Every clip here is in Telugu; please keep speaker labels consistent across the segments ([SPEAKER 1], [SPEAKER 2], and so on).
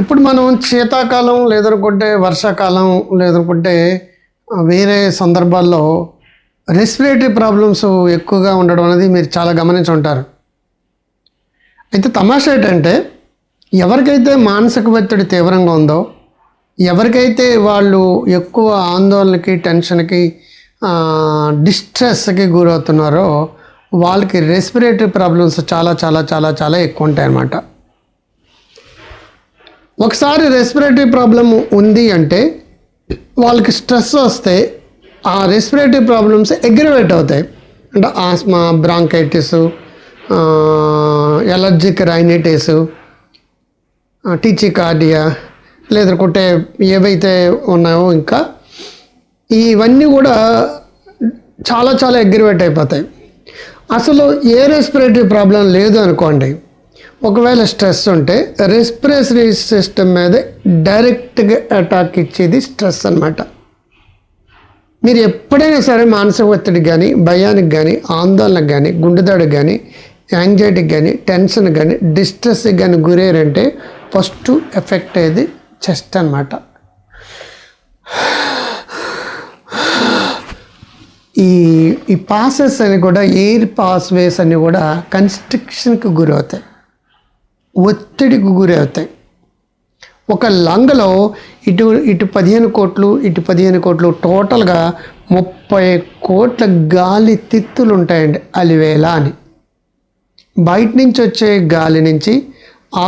[SPEAKER 1] ఇప్పుడు మనం శీతాకాలం లేదనుకుంటే వర్షాకాలం లేదనుకుంటే వేరే సందర్భాల్లో రెస్పిరేటరీ ప్రాబ్లమ్స్ ఎక్కువగా ఉండడం అనేది మీరు చాలా గమనించి ఉంటారు. అయితే తమాషా ఏంటంటే ఎవరికైతే మానసిక ఒత్తిడి తీవ్రంగా ఉందో ఎవరికైతే వాళ్ళు ఎక్కువ ఆందోళనకి టెన్షన్కి డిస్ట్రెస్కి గురవుతున్నారో వాళ్ళకి రెస్పిరేటరీ ప్రాబ్లమ్స్ చాలా చాలా చాలా చాలా ఎక్కువ ఉంటాయి అన్నమాట ఒకసారి రెస్పిరేటరీ ప్రాబ్లం ఉంది అంటే వాళ్ళకి స్ట్రెస్ వస్తే ఆ రెస్పిరేటరీ ప్రాబ్లమ్స్ ఎగ్రవేట్ అవుతాయి. అంటే asthma bronchitis allergic rhinitis tachycardia లేదంటే ఏవైతే ఉన్నాయో ఇంకా ఇవన్నీ కూడా చాలా చాలా ఎగ్రివేట్ అయిపోతాయి. అసలు ఏ రెస్పిరేటరీ ప్రాబ్లం లేదు అనుకోండి ఒకవేళ స్ట్రెస్ ఉంటే రెస్పిరేటరీ సిస్టమ్ మీద డైరెక్ట్గా అటాక్ ఇచ్చేది స్ట్రెస్ అన్నమాట. మీరు ఎప్పుడైనా సరే మానసిక ఒత్తిడి కానీ భయానికి కానీ ఆందోళనకు కానీ గుండెదాడికి కానీ యాంగ్జైటీకి కానీ టెన్షన్ కానీ డిస్ట్రెస్కి కానీ గురయ్యారంటే ఫస్ట్ ఎఫెక్ట్ అయ్యేది చెస్ట్ అన్నమాట. ఈ ఈ పాసెస్ అని కూడా ఎయిర్ పాస్వేస్ అని కూడా కన్స్ట్రిక్షన్కి గురవుతాయి. ఒత్తిడికి గురవుతాయి. ఒక లంగలో ఇటు ఇటు పదిహేను కోట్లు ఇటు పదిహేను కోట్లు టోటల్గా ముప్పై కోట్ల గాలి తిత్తులు ఉంటాయండి అలివేలా అని. బయట నుంచి వచ్చే గాలి నుంచి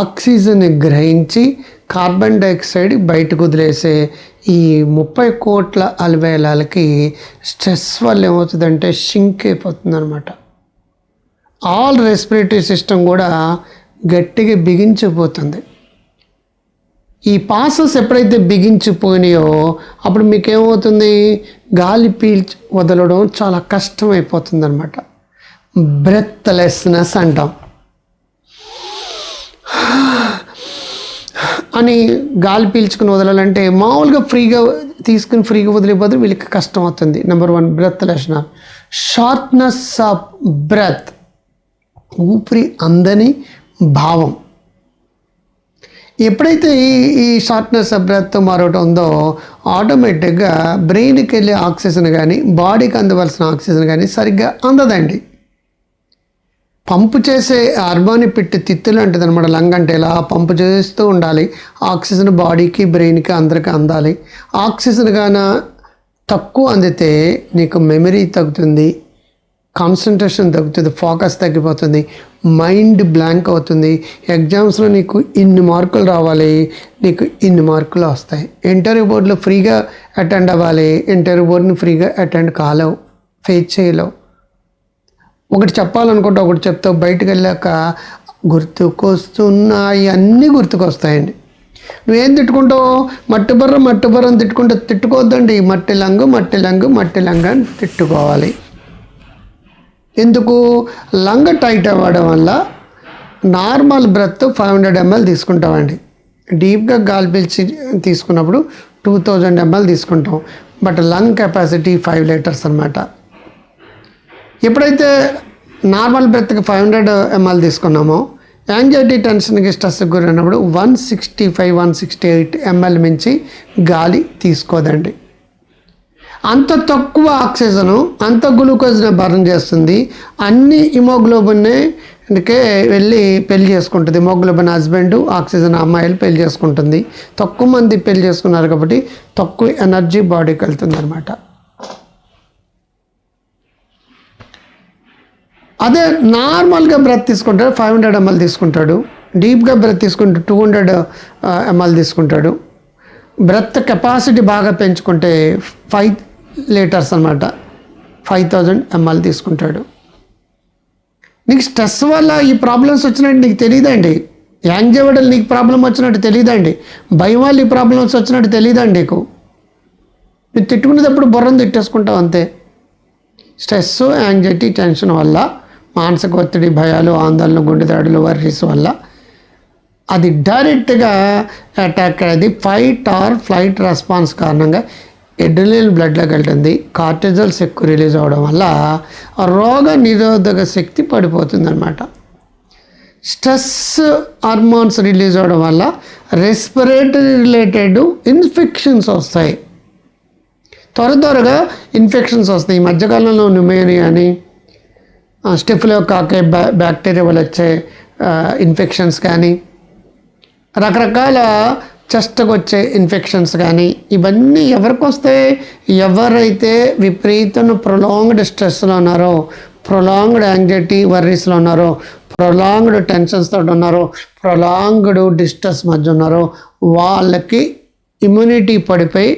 [SPEAKER 1] ఆక్సిజన్ గ్రహించి కార్బన్ డైఆక్సైడ్ బయటకు వదిలేసే ఈ ముప్పై కోట్ల అలివేలాలకి స్ట్రెస్ వల్ల ఏమవుతుందంటే షింక్ అయిపోతుంది అనమాట ఆల్ రెస్పిరేటరీ సిస్టమ్ కూడా గట్టిగా బిగించిపోతుంది. ఈ పాసెస్ ఎప్పుడైతే బిగించిపోయినాయో అప్పుడు మీకు ఏమవుతుంది గాలి పీల్చి వదలడం చాలా కష్టమైపోతుంది అనమాట బ్రెత్లెస్నెస్ అంటాం. అని గాలి పీల్చుకుని వదలాలంటే మామూలుగా ఫ్రీగా తీసుకుని ఫ్రీగా వదిలే బదులు వీళ్ళకి కష్టం అవుతుంది నెంబర్ వన్ బ్రెత్ లక్షణ షార్ట్నెస్ ఆఫ్ బ్రెత్ ఊపిరి అందని భావం. ఎప్పుడైతే ఈ ఈ షార్ట్నెస్ ఆఫ్ బ్రెత్ మరొకటి ఉందో ఆటోమేటిక్గా బ్రెయిన్కి వెళ్ళే ఆక్సిజన్ కానీ బాడీకి అందవలసిన ఆక్సిజన్ కానీ సరిగ్గా అందదండి. పంపు చేసే అర్బాని పిట్టి తిత్తులు అంటుంది అనమాట లంగ్ అంటే ఇలా పంపు చేస్తూ ఉండాలి. ఆక్సిజన్ బాడీకి బ్రెయిన్కి అందరికీ అందాలి. ఆక్సిజన్ గాన తక్కువ అందితే నీకు మెమరీ తగ్గుతుంది. కాన్సన్ట్రేషన్ తగ్గుతుంది ఫోకస్ తగ్గిపోతుంది మైండ్ బ్లాంక్ అవుతుంది. ఎగ్జామ్స్లో నీకు ఇన్ని మార్కులు రావాలి నీకు ఇన్ని మార్కులు వస్తాయి. ఇంటర్వ్యూ బోర్డులో ఫ్రీగా అటెండ్ అవ్వాలి ఇంటర్వ్యూ బోర్డుని ఫ్రీగా అటెండ్ కాలేవు ఫేస్ చేయలేవు. ఒకటి చెప్పాలనుకుంటే ఒకటి చెప్తావు బయటకు వెళ్ళాక గుర్తుకొస్తున్నాయి అన్నీ గుర్తుకొస్తాయండి. నువ్వేం తిట్టుకుంటావు? మట్టి బర్ర మట్టి బర్ర అని తిట్టుకుంటే తిట్టుకోవద్దండి. మట్టి లంగు మట్టి లంగు మట్టి లంగు అని తిట్టుకోవాలి. ఎందుకు? లంగ్ టైట్ అవ్వడం వల్ల normal breath five hundred ML తీసుకుంటామండి. డీప్గా గాలి పిలిచి తీసుకున్నప్పుడు టూ థౌజండ్ ఎంఎల్ తీసుకుంటాం. But lung capacity five litres అనమాట ఎప్పుడైతే నార్మల్ బ్రెత్కి ఫైవ్ హండ్రెడ్ ఎంఎల్ తీసుకున్నామో యాంగ్జైటీ టెన్షన్కి స్ట్రెస్ గురైనప్పుడు one sixty five one sixty eight ML మించి గాలి తీసుకోదండి. అంత తక్కువ ఆక్సిజను అంత గ్లూకోజ్ని బర్న్ చేస్తుంది. అన్ని హిమోగ్లోబిన్నే అందుకే వెళ్ళి పెళ్ళి చేసుకుంటుంది. హిమోగ్లోబిన్ హస్బెండ్ ఆక్సిజన్ అమ్మాయిలు పెళ్ళి చేసుకుంటుంది. తక్కువ మంది పెళ్ళి చేసుకున్నారు కాబట్టి తక్కువ ఎనర్జీ బాడీకి వెళ్తుంది అనమాట అదే నార్మల్గా బ్రెత్ తీసుకుంటాడు ఫైవ్ హండ్రెడ్ ఎంఎల్ తీసుకుంటాడు. డీప్గా బ్రెత్ తీసుకుంటే టూ హండ్రెడ్ ఎంఎల్ తీసుకుంటాడు. బ్రెత్ కెపాసిటీ బాగా పెంచుకుంటే ఫైవ్ లీటర్స్ అనమాట ఫైవ్ థౌజండ్ ఎంఎల్ తీసుకుంటాడు. నీకు స్ట్రెస్ వల్ల ఈ ప్రాబ్లమ్స్ వచ్చినట్టు నీకు తెలియదండి యాంగ్జైటీ నీకు ప్రాబ్లం వచ్చినట్టు తెలియదండి భయం వల్ల ఈ ప్రాబ్లమ్స్ వచ్చినట్టు తెలియదండి నీకు. నువ్వు తిట్టుకునేటప్పుడు బుర్రను తిట్టేసుకుంటావు అంతే. స్ట్రెస్ యాంగ్జైటీ టెన్షన్ వల్ల మానసిక ఒత్తిడి భయాలు ఆందోళన గుండెదాడులు వర్రీస్ వల్ల అది డైరెక్ట్గా అటాక్ అది ఫైట్ ఆర్ ఫ్లైట్ రెస్పాన్స్ కారణంగా ఎడ్రిలిన్ బ్లడ్లోకి వెళ్తుంది కార్టిజల్స్ ఎక్కువ రిలీజ్ అవ్వడం వల్ల రోగ నిరోధక శక్తి పడిపోతుంది అనమాట స్ట్రెస్ హార్మోన్స్ రిలీజ్ అవ్వడం వల్ల రెస్పిరేటరీ రిలేటెడ్ ఇన్ఫెక్షన్స్ వస్తాయి. త్వర త్వరగా ఇన్ఫెక్షన్స్ వస్తాయి. ఈ మధ్యకాలంలో న్యూమోనియా అని స్టెఫ్లో కాకే బ్యా బ్యాక్టీరియా వల్ల వచ్చే ఇన్ఫెక్షన్స్ కానీ రకరకాల చెస్ట్కి వచ్చే ఇన్ఫెక్షన్స్ కానీ ఇవన్నీ ఎవరికి వస్తాయి ఎవరైతే విపరీతమైన ప్రొలాంగ్డ్ స్ట్రెస్లో ఉన్నారో ప్రొలాంగ్డ్ యాంగ్జైటీ వర్రీస్లో ఉన్నారో ప్రొలాంగ్డ్ టెన్షన్స్ తోటి ఉన్నారో ప్రొలాంగ్డ్ డిస్ట్రెస్ మధ్య ఉన్నారో వాళ్ళకి ఇమ్యూనిటీ పడిపోయి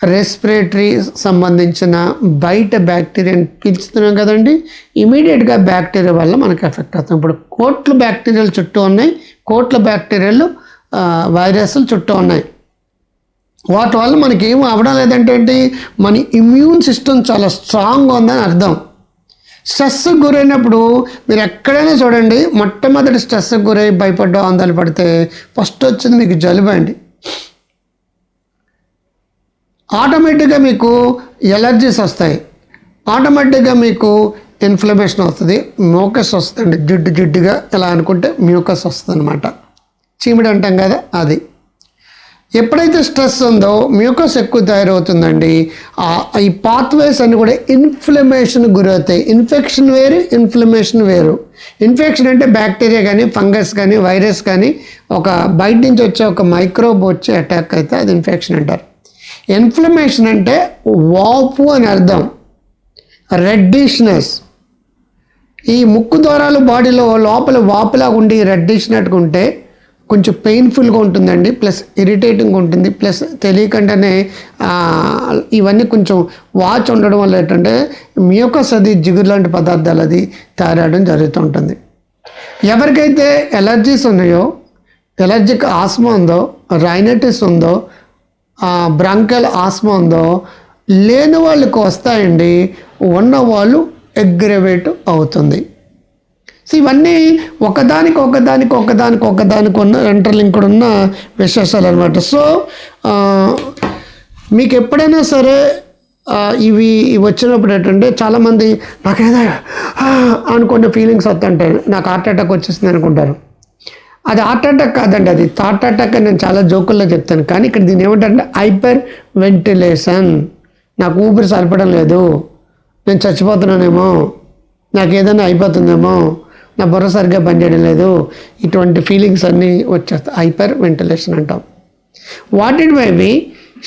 [SPEAKER 1] రెస్పిరేటరీ సంబంధించిన బయట బ్యాక్టీరియాని పీల్చుతున్నాం కదండి. ఇమీడియట్గా బ్యాక్టీరియా వల్ల మనకు ఎఫెక్ట్ అవుతుంది. ఇప్పుడు కోట్ల బ్యాక్టీరియాలు చుట్టూ ఉన్నాయి. కోట్ల బ్యాక్టీరియాలు వైరస్లు చుట్టూ ఉన్నాయి. వాటి వల్ల మనకి ఏం అవ్వడం లేదంటే ఏంటి? మన ఇమ్యూన్ సిస్టమ్ చాలా స్ట్రాంగ్గా ఉందని అర్థం. స్ట్రెస్కి గురైనప్పుడు మీరు ఎక్కడైనా చూడండి మొట్టమొదటి స్ట్రెస్కి గురై భయపడ్డా ఆందోళన పడితే ఫస్ట్ వచ్చింది మీకు జలుబు అండి. ఆటోమేటిక్గా మీకు ఎలర్జీస్ వస్తాయి. ఆటోమేటిక్గా మీకు ఇన్ఫ్లమేషన్ వస్తుంది. మ్యూకస్ వస్తుంది జిడ్డు జిడ్డుగా ఎలా అనుకుంటే మ్యూకస్ వస్తుంది అనమాట చీమిడి అంటాం కదా అది. ఎప్పుడైతే స్ట్రెస్ ఉందో మ్యూకస్ ఎక్కువ తయారవుతుందండి ఈ పాత్వేస్ అన్ని కూడా ఇన్ఫ్లమేషన్ గురవుతాయి. ఇన్ఫెక్షన్ వేరు ఇన్ఫ్లమేషన్ వేరు. ఇన్ఫెక్షన్ అంటే బ్యాక్టీరియా కానీ ఫంగస్ కానీ వైరస్ కానీ ఒక బయట నుంచి వచ్చే ఒక మైక్రోబ్ వచ్చే అటాక్ అయితే అది ఇన్ఫెక్షన్ అంటారు. ఇన్ఫ్లమేషన్ అంటే వాపు అని అర్థం. రెడ్డిష్నెస్. ఈ ముక్కు ద్వారాలు బాడీలో లోపల వాపులాగా ఉండి రెడ్డిష్నట్టుకుంటే కొంచెం పెయిన్ఫుల్గా ఉంటుందండి ప్లస్ ఇరిటేటింగ్ ఉంటుంది ప్లస్ తెలియకుండానే ఇవన్నీ కొంచెం వాచ్ ఉండడం వల్ల ఏంటంటే మ్యూకస్ అది జిగురు లాంటి పదార్థాలు అది తయారవడం జరుగుతూ ఉంటుంది. ఎవరికైతే ఎలర్జీస్ ఉన్నాయో ఎలర్జిక్ ఆస్మా ఉందో రైనటిస్ ఉందో బ్రాంకల్ ఆస్మా ఉందో లేని వాళ్ళకి వస్తాయండి ఉన్న వాళ్ళు ఎగ్రవేట్ అవుతుంది. సో ఇవన్నీ ఒకదానికి ఒకదానికి ఒకదానికి ఒకదానికి ఉన్న ఇంటర్లింక్డ్ ఉన్న విశేషాలు అనమాట సో మీకు ఎప్పుడైనా సరే ఇవి ఇవి వచ్చినప్పుడు ఏంటంటే చాలామంది నాకేదో అనుకున్న ఫీలింగ్స్ వస్తుంటాయి నాకు హార్ట్ అటాక్ వచ్చేసింది అనుకుంటారు. అది హార్ట్ అటాక్ కాదండి అది థాట్ అటాక్ అని నేను చాలా జోకుల్లో చెప్తాను. కానీ ఇక్కడ దీని ఏమిటంటే హైపర్ వెంటిలేషన్ నాకు ఊపిరి సరిపడం లేదు నేను చచ్చిపోతున్నానేమో. నాకు ఏదైనా అయిపోతుందేమో. నా బుర్ర సరిగ్గా పనిచేయడం లేదు. ఇటువంటి ఫీలింగ్స్ అన్నీ వచ్చేస్తాయి హైపర్ వెంటిలేషన్ అంటాం. What it may be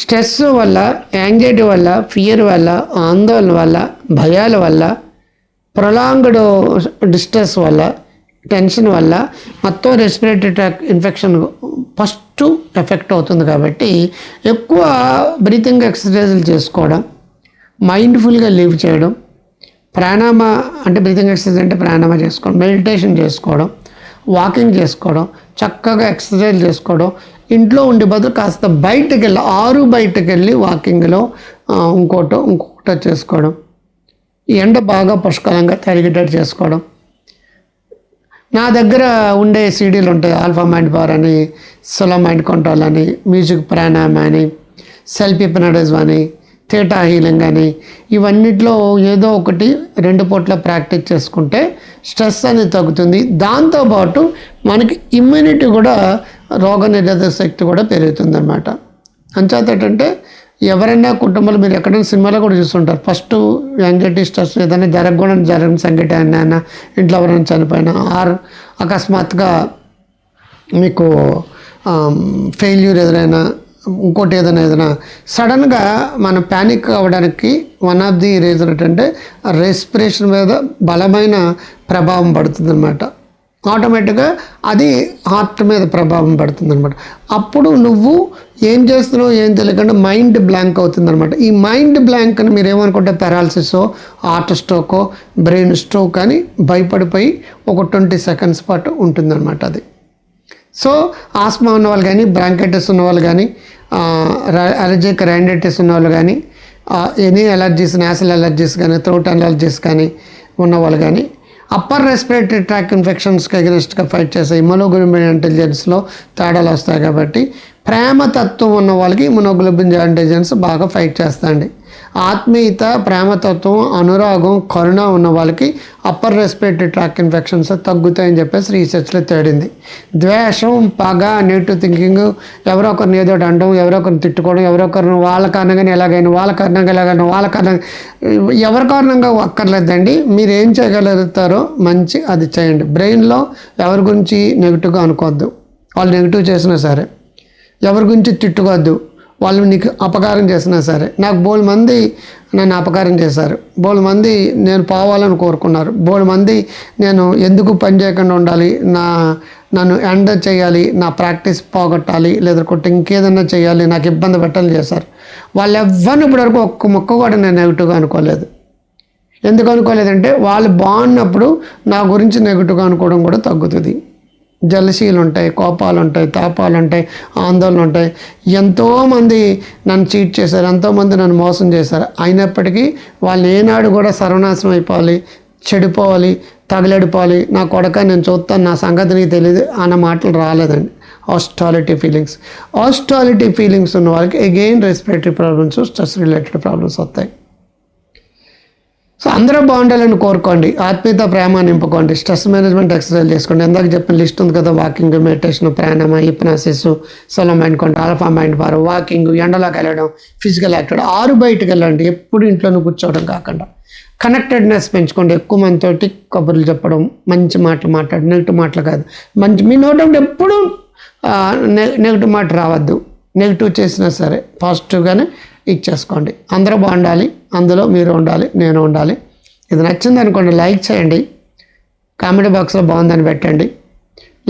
[SPEAKER 1] stress వల్ల యాంగ్జైటీ వల్ల ఫియర్ వల్ల ఆందోళన వల్ల భయాల వల్ల ప్రొలాంగ్డ్ డిస్ట్రెస్ వల్ల టెన్షన్ వల్ల మొత్తం respiratory tract infection first effect అవుతుంది కాబట్టి ఎక్కువ బ్రీతింగ్ ఎక్సర్సైజులు చేసుకోవడం మైండ్ఫుల్గా లివ్ చేయడం ప్రాణామ అంటే బ్రీతింగ్ ఎక్సర్సైజ్ అంటే ప్రాణామ చేసుకోవడం మెడిటేషన్ చేసుకోవడం వాకింగ్ చేసుకోవడం చక్కగా ఎక్సర్సైజ్ చేసుకోవడం. ఇంట్లో ఉండే బదులు కాస్త బయటకు వెళ్ళి ఆరు బయటకు వెళ్ళి వాకింగ్లో ఇంకోటో ఇంకొకటో చేసుకోవడం. ఈ ఎండ బాగా పుష్కలంగా తరిగేటట్టు చేసుకోవడం. నా దగ్గర ఉండే సీడీలు ఉంటాయి ఆల్ఫా మైండ్ పవర్ అని సోలో మైండ్ కంట్రోల్ అని మ్యూజిక్ ప్రాణాయామ అని సెల్ఫ్ హిప్నటిజం అని థియేటా కానీ ఇవన్నిట్లో ఏదో ఒకటి రెండు పూట్ల ప్రాక్టీస్ చేసుకుంటే స్ట్రెస్ అనేది తగ్గుతుంది. దాంతోపాటు మనకి ఇమ్యూనిటీ కూడా రోగ నిరోధక శక్తి కూడా పెరుగుతుంది అనమాట అంచేత ఏంటంటే ఎవరైనా కుటుంబంలో మీరు ఎక్కడైనా సినిమాలో కూడా చూస్తుంటారు. ఫస్ట్ యాంగ్జైటీ స్ట్రెస్ ఏదైనా జరగకూడదు జరిగిన సంఘటన అయినా ఇంట్లో ఎవరైనా చనిపోయినా ఆర్ అకస్మాత్తుగా మీకు ఫెయిల్యూర్ ఎదురైనా ఇంకోటి ఏదైనా ఏదైనా. సడన్గా మనం ప్యానిక్ అవ్వడానికి వన్ ఆఫ్ ది రీజన్ ఏంటంటే రెస్పిరేషన్ మీద బలమైన ప్రభావం పడుతుందన్నమాట. ఆటోమేటిక్గా అది హార్ట్ మీద ప్రభావం పడుతుందనమాట అప్పుడు నువ్వు ఏం చేస్తున్నావు ఏం తెలియకుండా మైండ్ బ్లాంక్ అవుతుందనమాట ఈ మైండ్ బ్లాంక్ అని మీరు ఏమనుకుంటే పెరాలసిసో హార్ట్ స్ట్రోకో బ్రెయిన్ స్ట్రోక్ అని భయపడిపోయి ఒక ట్వంటీ సెకండ్స్ పాటు ఉంటుందన్నమాట అది. సో ఆస్మా ఉన్నవాళ్ళు కానీ బ్రాంకైటిస్ ఉన్నవాళ్ళు కానీ అలర్జిక్ రైండైటిస్ ఉన్నవాళ్ళు కానీ ఎనీ అలర్జీస్ నేసల్ ఎలర్జీస్ కానీ థ్రోట్ అలర్జీస్ కానీ ఉన్న వాళ్ళు కానీ అప్పర్ రెస్పిరేటరీ ట్రాక్ ఇన్ఫెక్షన్స్కి అగెనిస్ట్గా ఫైట్ చేసే ఇమ్యునోగ్లోబిన్ ఇంటెలిజెన్స్లో తేడాలు వస్తాయి కాబట్టి ప్రేమ తత్వం ఉన్న వాళ్ళకి ఇమ్యునోగ్లోబిన్ ఇంటెలిజెన్స్ బాగా ఫైట్ చేస్తాయండి. ఆత్మీయత ప్రేమతత్వం అనురాగం కరుణ ఉన్న వాళ్ళకి అప్పర్ రెస్పిరేటరీ ట్రాక్ ఇన్ఫెక్షన్స్ తగ్గుతాయని చెప్పేసి రీసెర్చ్లో తేడింది. ద్వేషం పగ నెగిటివ్ థింకింగ్ ఎవరో ఒకరిని ఏదో ఒకటి ఎవరో ఒకరిని తిట్టుకోవడం ఎవరో ఒకరిని వాళ్ళ కారణంగానే ఎలాగైనా వాళ్ళ కారణంగా ఎలాగైనా వాళ్ళ కారణంగా ఎవరి కారణంగా అక్కర్లేదండి. మీరు ఏం చేయగలుగుతారో మంచి అది చేయండి. బ్రెయిన్లో ఎవరి గురించి నెగిటివ్గా అనుకోవద్దు. వాళ్ళు నెగిటివ్ చేసినా సరే ఎవరి గురించి తిట్టుకోవద్దు. వాళ్ళు నీకు అపకారం చేసినా సరే నాకు బోల్ మంది నన్ను అపకారం చేశారు. బోల్ మంది నేను పోవాలని కోరుకున్నారు. బోల్ మంది నేను ఎందుకు పని చేయకుండా ఉండాలి? నా నన్ను ఎండ చేయాలి నా ప్రాక్టీస్ పోగొట్టాలి లేదంటే ఇంకేదన్నా చేయాలి నాకు ఇబ్బంది పెట్టాలి చేశారు. వాళ్ళు ఎవ్వరిని ఇప్పటివరకు ఒక్క మొక్క కూడా నేను నెగిటివ్గా అనుకోలేదు. ఎందుకు అనుకోలేదంటే వాళ్ళు బాగున్నప్పుడు నా గురించి నెగిటివ్గా అనుకోవడం కూడా తగ్గుతుంది. జలసీలు ఉంటాయి కోపాలు ఉంటాయి తాపాలు ఉంటాయి ఆందోళన ఉంటాయి ఎంతోమంది నన్ను చీట్ చేశారు ఎంతోమంది నన్ను మోసం చేశారు. అయినప్పటికీ వాళ్ళు ఏనాడు కూడా సర్వనాశనం అయిపోవాలి చెడిపోవాలి తగలడిపోవాలి. నా కొడక నేను చూస్తాను నా సంగతి నీకు తెలియదు అన్న మాటలు రాలేదండి. హాస్టాలిటీ ఫీలింగ్స్ హాస్టాలిటీ ఫీలింగ్స్ ఉన్న వాళ్ళకి again respiratory problems stress related problems వస్తాయి. సో అందరూ బాగుండాలని కోరుకోండి. ఆత్మీయత ప్రేమ నింపుకోండి. స్ట్రెస్ మేనేజ్మెంట్ ఎక్సర్సైజ్ చేసుకోండి. ఇందాక చెప్పిన లిస్ట్ ఉంది కదా walking meditation pranayama hypnosis solo mind కొండ ఆల్ఫా మైండ్ పవర్ వాకింగ్ ఎండలోకి వెళ్ళడం ఫిజికల్ యాక్టివిటీ ఆరు బయటకు వెళ్ళండి. ఎప్పుడు ఇంట్లోనే కూర్చోవడం కాకుండా. కనెక్టెడ్నెస్ పెంచుకోండి. ఎక్కువ మందితోటి కబుర్లు చెప్పడం మంచి మాటలు మాట్లాడు నెగిటివ్ మాటలు కాదు. మంచి మీ నోటప్పుడు ఎప్పుడూ ఎప్పుడు నెగిటివ్ మాట రావద్దు. నెగిటివ్ చేసినా సరే పాజిటివ్గానే ఇచ్చేసుకోండి. అందరూ బాగుండాలి. అందులో మీరు ఉండాలి నేను ఉండాలి. ఇది నచ్చింది అనుకోండి లైక్ చేయండి. కామెంట్ బాక్స్లో బాగుందని పెట్టండి.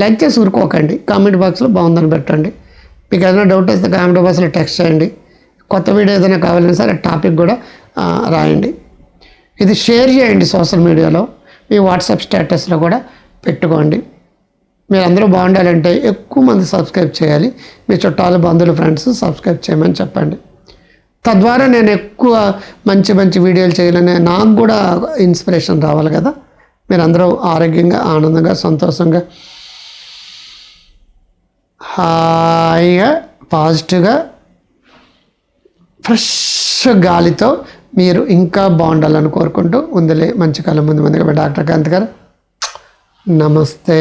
[SPEAKER 1] లైక్ చేసి ఊరుకోకండి. కామెంట్ బాక్స్లో బాగుందని పెట్టండి. మీకు ఏదైనా డౌట్ వస్తే కామెంట్ బాక్స్లో టెక్స్ట్ చేయండి. కొత్త వీడియో ఏదైనా కావాలన్నా సరే టాపిక్ కూడా రాయండి. ఇది షేర్ చేయండి సోషల్ మీడియాలో మీ వాట్సాప్ స్టేటస్లో కూడా పెట్టుకోండి. మీరు అందరూ బాగుండాలంటే ఎక్కువ మంది సబ్స్క్రైబ్ చేయాలి. మీ చుట్టాలు బంధువులు ఫ్రెండ్స్ సబ్స్క్రైబ్ చేయమని చెప్పండి. తద్వారా నేను ఎక్కువ మంచి మంచి వీడియోలు చేయాలనే నాకు కూడా ఇన్స్పిరేషన్ రావాలి కదా. మీరందరూ ఆరోగ్యంగా ఆనందంగా సంతోషంగా హాయిగా పాజిటివ్గా ఫ్రెష్ గాలితో మీరు ఇంకా బాగుండాలని కోరుకుంటూ ఉందిలే. మంచి కాలం ముందు ముందుగా డాక్టర్ కాంత్ గారు. నమస్తే.